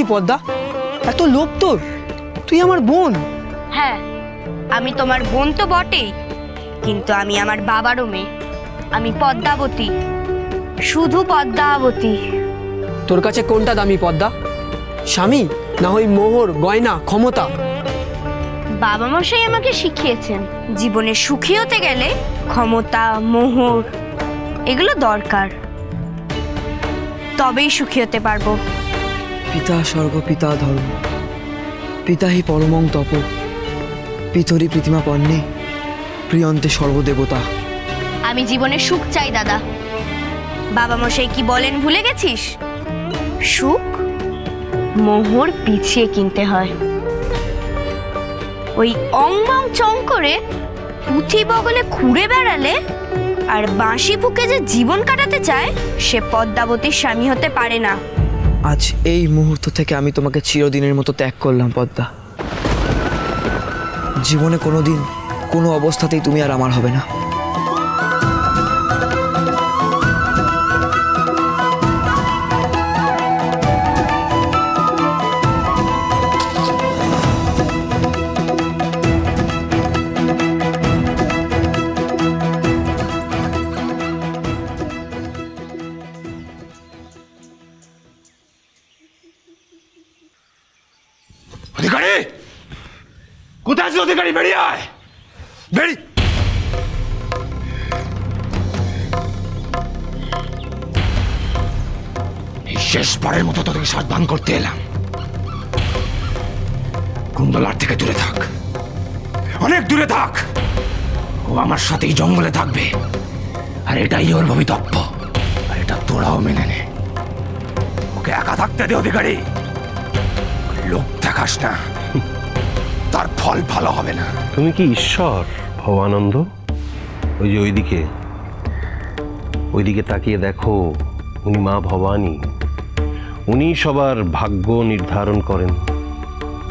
বলেছি পদ্মা। এত লোভ তোর। তুই আমার বোন। হ্যাঁ আমি তোমার বোন তো বটেই কিন্তু আমি আমার বাবারও মেয়ে। আমি পদ্মাবতী শুধু পদ্মাবতী। তোর কাছে কোনটা দামি পদ্মা? স্বামী না ওই মোহর গয়না ক্ষমতা? বাবা মশাই আমাকে শিখিয়েছেন জীবনে সুখী হতে গেলে ক্ষমতা মোহর এগুলো দরকার। তবেই সুখী হতে পারব। পিতা স্বর্গ, পিতা ধর্ম। পিতা হি পরমং তপ। পিতরি প্রীতিমা পণ্যে প্রিয়ন্তে সর্বদেবতা আমি জীবনে সুখ চাই, দাদা। বাবা মশাই কি বলেন ভুলে গেছিস? সুখ মোহর পিছিয়ে কিনতে হয়। ওই অং মং চং করে পুঁথি বগলে খুঁড়ে বেড়ালে আর বাঁশি বুকে যে জীবন কাটাতে চায়, সে পদ্মাবতীর স্বামী হতে পারে না। আজ এই মুহূর্ত থেকে আমি তোমাকে চিরদিনের মতো ত্যাগ করলাম, পদ্মা। জীবনে কোনো দিন কোনো অবস্থাতেই তুমি আর আমার হবে না। অধিকারী! কোথায় আছিস অধিকারী? বেরিয়ে আয়! বেরি শেষবারের মতো তোদেরকে সাবধান করতে এলাম। কুণ্ডলার থেকে দূরে থাক। অনেক দূরে থাক! ও আমার সাথেই জঙ্গলে থাকবে। আর এটাই ওর ভবিতব্য। আর এটা তোরাও মেনে নে। ওকে একা থাকতে দে, অধিকারী! লোক দেখাস না। তার ফল ভালো হবে না। তুমি কি ঈশ্বর, ভবানন্দ? ওই যে ওইদিকে ওইদিকে তাকিয়ে দেখো, উনি মা ভবানী। উনি সবার ভাগ্য নির্ধারণ করেন।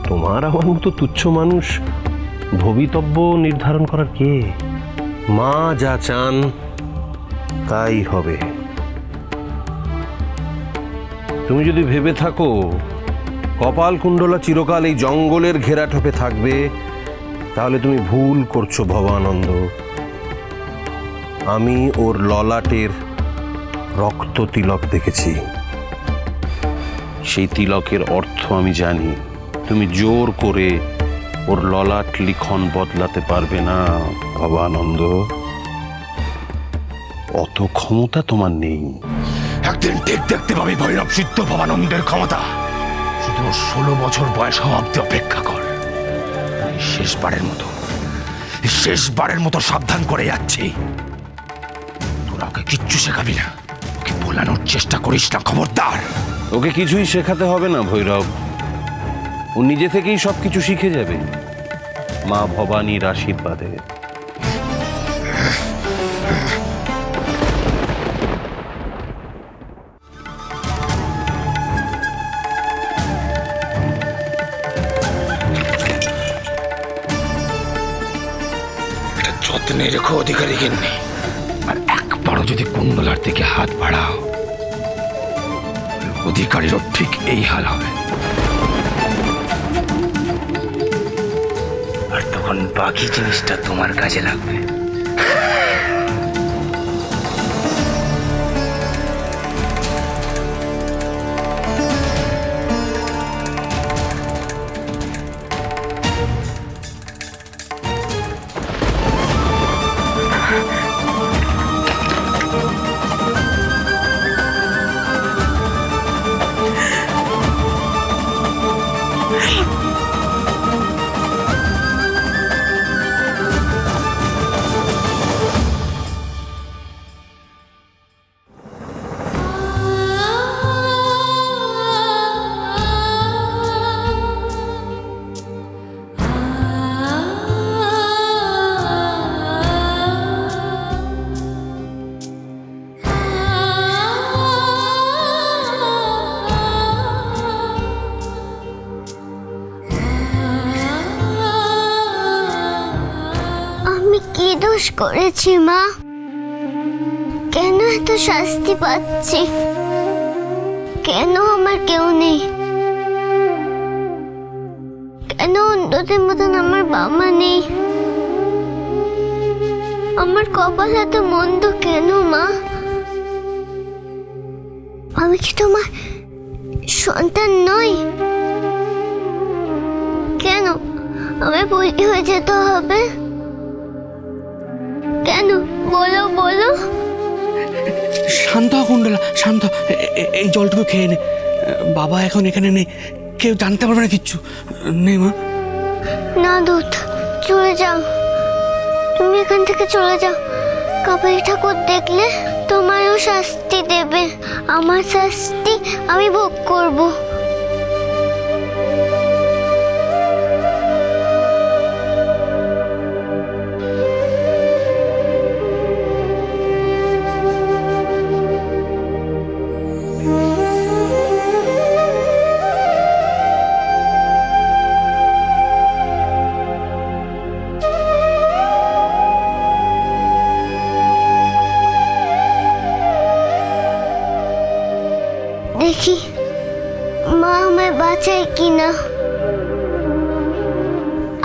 তোমার আমার মতো তুচ্ছ মানুষ, ভবিতব্য নির্ধারণ করার কে? মা যা চান, তাই হবে। তুমি যদি ভেবে থাকো কপাল কুণ্ডলা চিরকাল এই জঙ্গলের ঘেরাটোপে থাকবে, তাহলে তুমি ভুল করছ ভবানন্দ। আমি ওর ললাটের রক্ত তিলক দেখেছি। সেই তিলকের অর্থ আমি জানি। তুমি জোর করে ওর ললাট লিখন বদলাতে পারবে না, ভবানন্দ। অত ক্ষমতা তোমার নেই। একদিন ঠিক দেখতে পাবি ভৈরব সিদ্ধ ভবানন্দের ক্ষমতা। শুধু ষোলো বছর বয়স হওয়া অব্দি অপেক্ষা কর। শেষবারের মতো শেষবারের মতো সাবধান করে যাচ্ছি। তোরা ওকে কিচ্ছু শেখাবি না। ওকে বোলানোর চেষ্টা করিস না, খবরদার। ওকে কিছুই শেখাতে হবে না, ভৈরব। ও নিজে থেকেই সব কিছু শিখে যাবে। মা ভবানীর আশীর্বাদে। যত্নে রেখো অধিকারী গিন্নি আর একবারও যদি কুণ্ডলার দিকে হাত বাড়াও অধিকারীরও ঠিক এই হাল হবে আর তখন বাকি জিনিসটা তোমার কাজে লাগবে করেছি, মা। কেন এত শাস্তি পাচ্ছি? কেন আমার কেউ নেই? কেন অন্যদের মতন আমার বাবা নেই? আমার কপাল এত মন্দ কেন, মা? আমি কি তোমার সন্তান নই? কেন আমি বলি হয়ে যেতে হবে? শান্ত কুণ্ডলা, শান্ত। এই জলটুকু খেয়ে নে। বাবা এখন এখানে নেই। কেউ জানতে পারবে না কিচ্ছু। নেই মা। না দুধ চলে যাও। তুমি এখান থেকে চলে যাও। কপালী ঠাকুর দেখলে তোমারও শাস্তি দেবে। আমার শাস্তি আমি ভোগ করব।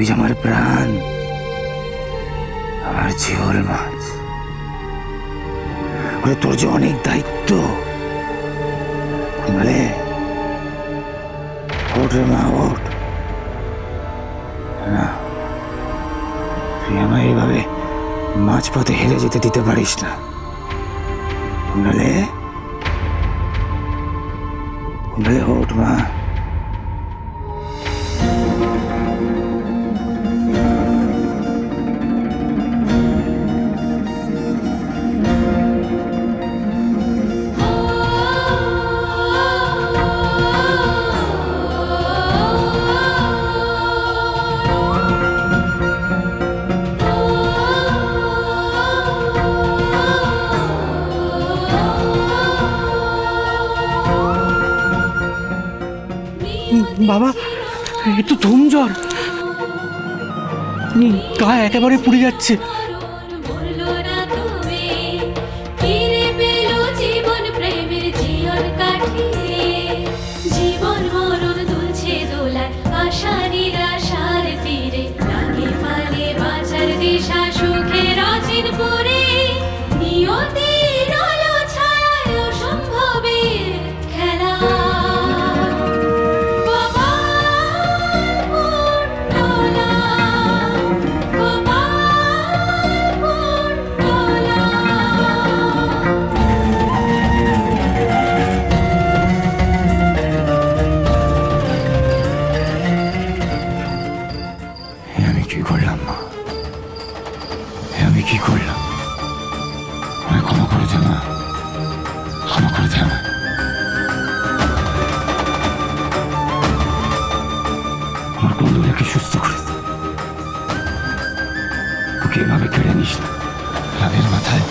তুই আমার প্রাণ আমার জিওল মাছ। ওরে তোর যে অনেক দায়িত্ব কুণালে ওঠ রে মা, ওঠ। না, তুই আমায় এইভাবে মাঝপথে হেলে যেতে দিতে পারিস না। কুণালে কুণ্ডলে ওঠ মা। বাবা এ তো ধুম জ্বর গা একেবারে পুড়ে যাচ্ছে। ওকে এভাবে কেড়ে নিস না। লাভের মাথায়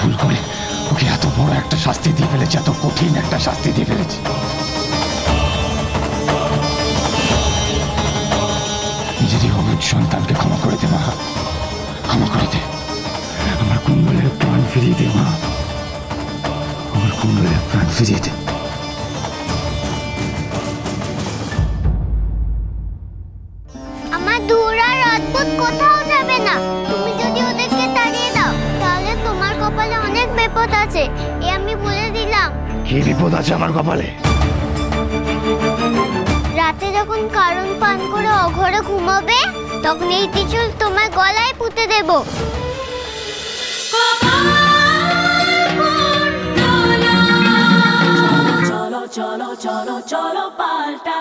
ভুল করে ওকে এত বড় একটা শাস্তি দিয়ে ফেলেছে, এত কঠিন একটা শাস্তি দিয়ে ফেলেছে। নিজেরই অবুধ সন্তানকে ক্ষমা করে দে, মা। ক্ষমা করে দে। আমার কুণ্ডলের প্রাণ ফিরিয়ে দে, মা। আমার কুণ্ডলের প্রাণ ফিরিয়ে দে। আমার দূর আর অদ্ভুত কোথাও না তুমি যদি ওদেরকে তাড়িয়ে দাও তাহলে তোমার কপালে অনেক বিপদ আছে। এ আমি বলে দিলাম। কি বিপদ আছে আমার কপালে? রাতে যখন কারণ পান করে অঘরে ঘুমাবে তখন এই ত্রিশূল তোমার গলায় পুঁতে দেবো। চলো চলো চলো চলো পাল্টা।